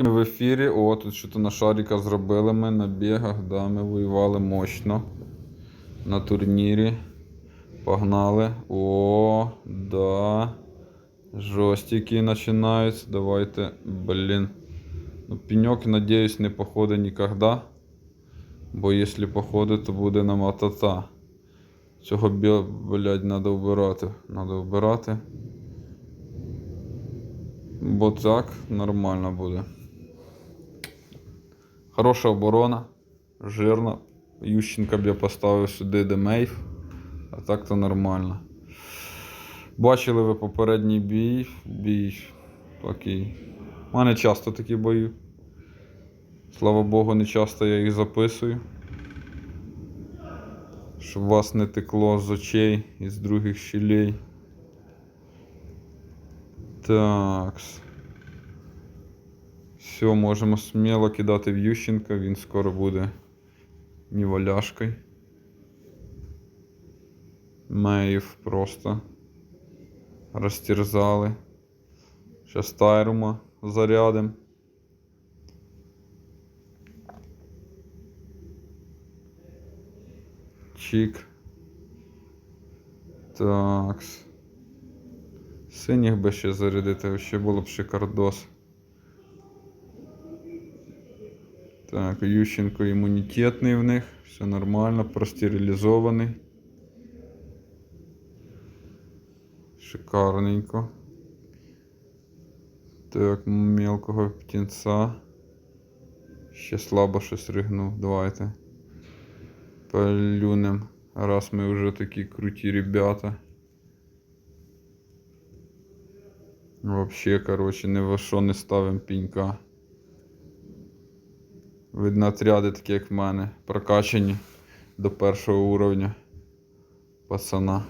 Ми в ефірі. О, тут що-то на шаріка зробили ми на бігах, да, ми воювали мощно. На турнірі. Погнали. О, да. Жостики починаються. Давайте, блін. Ну, пеньок, надіюсь, не походить ніколи. Бо якщо походить, то буде нам атата. Цього, бі- блядь, треба вбирати. Треба вбирати. Бо так нормально буде. Хороша оборона, жирна. Ющенка б я поставив сюди демейв, а так то нормально. Бачили ви попередній бій. Бій такий. У мене часто такі бої. Слава Богу, не часто я їх записую. Щоб вас не текло з очей і з других щелей. Такс. Все, можемо сміло кидати в Ющенка, він скоро буде ніваляшкою. Меїв просто розтерзали. Щас Тайрума зарядим. Чик. Такс. Синіх би ще зарядити, ще було б шикардос. Так, Ющенко імунітетний в них, все нормально, простерилізований. Шикарненько. Так, мелкого птенца. Ще слабо щось ригнув. Давайте. Полюнем. Раз ми вже такі круті ребята. Вообще, короче, ни во що не ставим пінька. Видно, отряди такі, як в мене, прокачані до першого уровня пацана.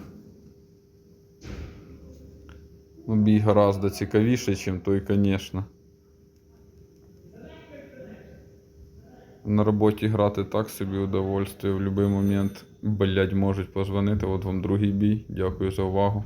Ну, бій гораздо цікавіший, ніж той, звісно. На роботі грати так собі удовольствие. В будь-який момент, блядь, можуть позвонити. От вам другий бій. Дякую за увагу.